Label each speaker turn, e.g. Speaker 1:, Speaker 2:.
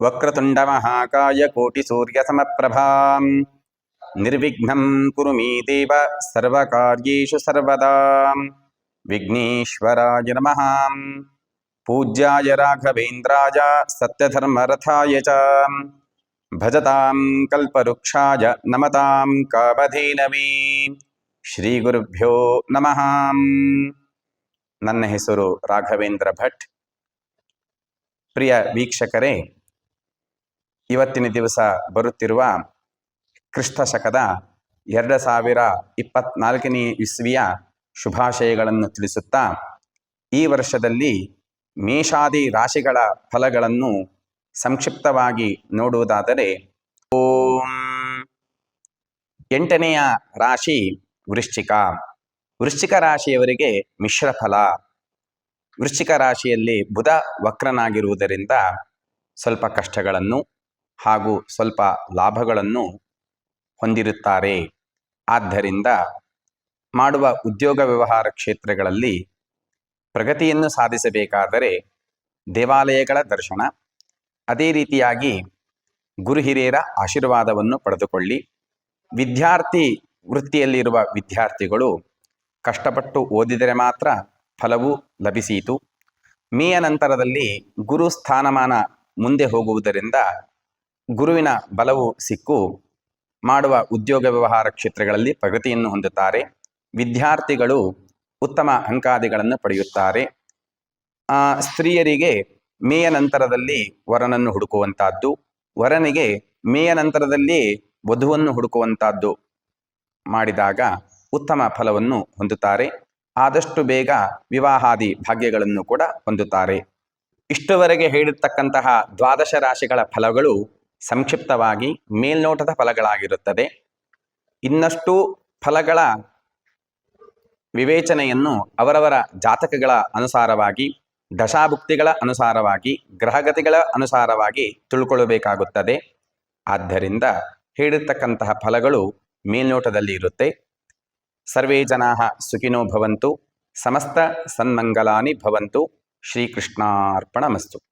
Speaker 1: वक्रतुण्डमहाकाय कोटिसूर्यसमप्रभाम् निर्विघ्नं कुरु मे देव सर्वकार्येषु सर्वदा विघ्नेश्वराय नमः पूज्याय राघवेन्द्राय सत्यधर्मरथाय च भजतां कल्पवृक्षाय नमतां कामधेनवे ಶ್ರೀ ಗುರುಭ್ಯೋ ನಮಃ ನನ್ನ ಹೆಸರು ರಾಘವೇಂದ್ರ ಭಟ್ ಪ್ರಿಯ ವೀಕ್ಷಕರೇ ಇವತ್ತಿನ ದಿವಸ ಬರುತ್ತಿರುವ ಕ್ರಿಸ್ತ ಶಕದ ಎರಡು ಸಾವಿರ ಇಪ್ಪತ್ನಾಲ್ಕನೇ ಇಸ್ವಿಯ ಶುಭಾಶಯಗಳನ್ನು ತಿಳಿಸುತ್ತಾ, ಈ ವರ್ಷದಲ್ಲಿ ಮೇಷಾದಿ ರಾಶಿಗಳ ಫಲಗಳನ್ನು ಸಂಕ್ಷಿಪ್ತವಾಗಿ ನೋಡುವುದಾದರೆ, ಓಂ ಎಂಟನೆಯ ರಾಶಿ ವೃಶ್ಚಿಕ. ವೃಶ್ಚಿಕ ರಾಶಿಯವರಿಗೆ ಮಿಶ್ರ ಫಲ. ವೃಶ್ಚಿಕ ರಾಶಿಯಲ್ಲಿ ಬುಧ ವಕ್ರನಾಗಿರುವುದರಿಂದ ಸ್ವಲ್ಪ ಕಷ್ಟಗಳನ್ನು ಹಾಗೂ ಸ್ವಲ್ಪ ಲಾಭಗಳನ್ನು ಹೊಂದಿರುತ್ತಾರೆ. ಆದ್ದರಿಂದ ಮಾಡುವ ಉದ್ಯೋಗ ವ್ಯವಹಾರ ಕ್ಷೇತ್ರಗಳಲ್ಲಿ ಪ್ರಗತಿಯನ್ನು ಸಾಧಿಸಬೇಕಾದರೆ ದೇವಾಲಯಗಳ ದರ್ಶನ, ಅದೇ ರೀತಿಯಾಗಿ ಗುರು ಹಿರಿಯರ ಆಶೀರ್ವಾದವನ್ನು ಪಡೆದುಕೊಳ್ಳಿ. ವಿದ್ಯಾರ್ಥಿ ವೃತ್ತಿಯಲ್ಲಿರುವ ವಿದ್ಯಾರ್ಥಿಗಳು ಕಷ್ಟಪಟ್ಟು ಓದಿದರೆ ಮಾತ್ರ ಫಲವು ಲಭಿಸಿತು. ಮೇಯ ನಂತರದಲ್ಲಿ ಗುರು ಸ್ಥಾನಮಾನ ಮುಂದೆ ಹೋಗುವುದರಿಂದ ಗುರುವಿನ ಬಲವು ಸಿಕ್ಕು, ಮಾಡುವ ಉದ್ಯೋಗ ವ್ಯವಹಾರ ಕ್ಷೇತ್ರಗಳಲ್ಲಿ ಪ್ರಗತಿಯನ್ನು ಹೊಂದುತ್ತಾರೆ. ವಿದ್ಯಾರ್ಥಿಗಳು ಉತ್ತಮ ಅಂಕಾದಿಗಳನ್ನು ಪಡೆಯುತ್ತಾರೆ. ಸ್ತ್ರೀಯರಿಗೆ ಮೇಯ ನಂತರದಲ್ಲಿ ವರನನ್ನು ಹುಡುಕುವಂತಹದ್ದು ವರನಿಗೆ ಮೇಯ ನಂತರದಲ್ಲಿ ವಧುವನ್ನು ಹುಡುಕುವಂತಹದ್ದು ಮಾಡಿದಾಗ ಉತ್ತಮ ಫಲವನ್ನು ಹೊಂದುತ್ತಾರೆ. ಆದಷ್ಟು ಬೇಗ ವಿವಾಹಾದಿ ಭಾಗ್ಯಗಳನ್ನು ಕೂಡ ಹೊಂದುತ್ತಾರೆ. ಇಷ್ಟುವರೆಗೆ ಹೇಳಿರ್ತಕ್ಕಂತಹ ದ್ವಾದಶ ರಾಶಿಗಳ ಫಲಗಳು ಸಂಕ್ಷಿಪ್ತವಾಗಿ ಮೇಲ್ನೋಟದ ಫಲಗಳಾಗಿರುತ್ತದೆ. ಇನ್ನಷ್ಟು ಫಲಗಳ ವಿವೇಚನೆಯನ್ನು ಅವರವರ ಜಾತಕಗಳ ಅನುಸಾರವಾಗಿ, ದಶಾಭುಕ್ತಿಗಳ ಅನುಸಾರವಾಗಿ, ಗ್ರಹಗತಿಗಳ ಅನುಸಾರವಾಗಿ ತಿಳ್ಕೊಳ್ಳಬೇಕಾಗುತ್ತದೆ. ಆದ್ದರಿಂದ ಹೇಳಿರ್ತಕ್ಕಂತಹ ಫಲಗಳು ಮೇಲ್ನೋಟದಲ್ಲಿ ಇರುತ್ತೆ. ಸರ್ವೇ ಜನಾ ಸುಖಿನೋ ಭವಂತು, ಸಮಸ್ತ ಸನ್ಮಂಗಲಾನಿ ಭವಂತು, ಶ್ರೀಕೃಷ್ಣಾರ್ಪಣಮಸ್ತು.